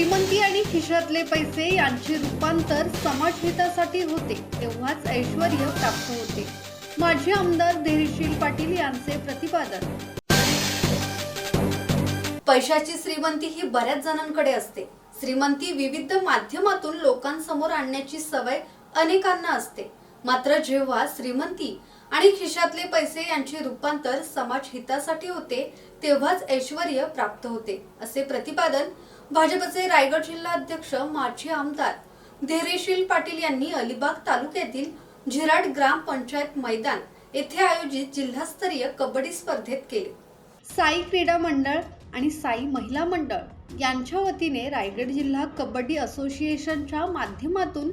श्रीमंती आणि खिशातले पैसे यांचे रूपांतर समाजहितासाठी होते तेव्हाच ऐश्वर प्राप्त होते. माजी आमदार धैर्यशील पाटील यांचे प्रतिपादन. पैशाची श्रीमंती ही बऱ्याच जणांकडे असते. श्रीमंती विविध माध्यमातून लोकांसमोर आणण्याची सवय अनेकांना असते. मात्र जेव्हा श्रीमंती आणि खिशातले पैसे यांचे रूपांतर समाज हितासाठी होते तेव्हाच ऐश्वर प्राप्त होते असे प्रतिपादन भाजपचे रायगड जिल्हा अध्यक्ष माजी आमदार धैर्यशील पाटील यांनी अलिबाग तालुक्यातील झिराड ग्राम पंचायत मैदान येथे आयोजित जिल्हास्तरीय कबड्डी स्पर्धेत केले. साई क्रीडा मंडळ आणि साई महिला मंडळ यांच्या वतीने रायगड जिल्हा कबड्डी असोसिएशनच्या माध्यमातून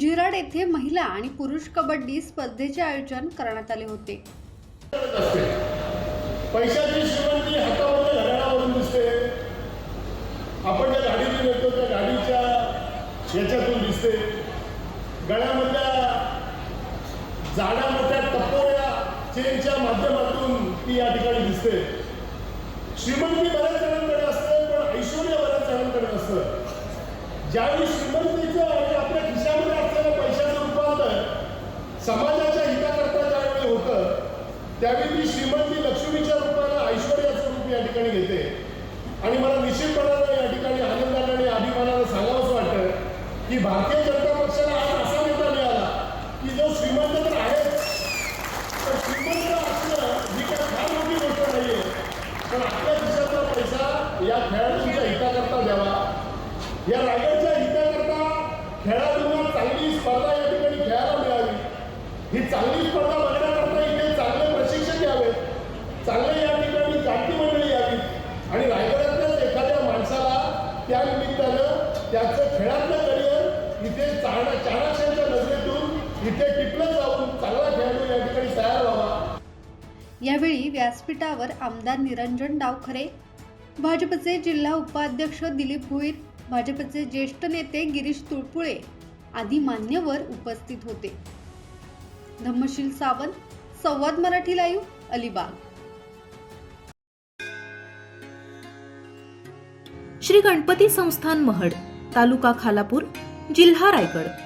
झिराड येथे महिला आणि पुरुष कबड्डी स्पर्धेचे आयोजन करण्यात आले होते. पैशाची याच्यातून दिसते. गळ्यामधल्या जाड्या मोठ्या टपोऱ्या चेनच्या माध्यमातून ती या ठिकाणी दिसते. श्रीमंती बऱ्याच जणांकडे असते पण ऐश्वर्य बऱ्याच जणांकडे असतं ज्यावेळी श्रीमंतीचं आणि आपल्या खिशामध्ये असलेल्या पैशाचं रूपांतर समाजाच्या हिताकरता ज्यावेळी होतं त्यावेळी ती श्रीमंती की भारतीय जनता पक्षाला आज असा नेता मिळाला की जो श्रीमंत तर आहे. पण श्रीमंत असणं ही काय फार मोठी गोष्ट नाही आहे पण आपल्या खिशातला पैसा या खेळाडूंच्या हिताकरता द्यावा. या रायगडच्या हिताकरता खेळाडूंना चांगली स्पर्धा या ठिकाणी खेळायला मिळावी. ही चांगली स्पर्धा बघण्याकरता इथे चांगले प्रशिक्षक यावे चांगले या ठिकाणी जाती मंडळी यावी आणि रायगडातल्याच एखाद्या माणसाला त्या निमित्तानं त्याचं खेळातलं टिपलं जाऊन चांगला खेळाडू या ठिकाणी तयार व्हावा. यावेळी व्यासपीठावर आमदार निरंजन डावखरे भाजपचे जिल्हा उपाध्यक्ष दिलीप भुईर भाजपचे ज्येष्ठ नेते गिरीश तुळपुळे आदी मान्यवर उपस्थित होते. धम्मशील सावंत संवाद मराठी लाईव्ह अलिबाग. श्री गणपती संस्थान महड तालुका खालापूर जिल्हा रायगड.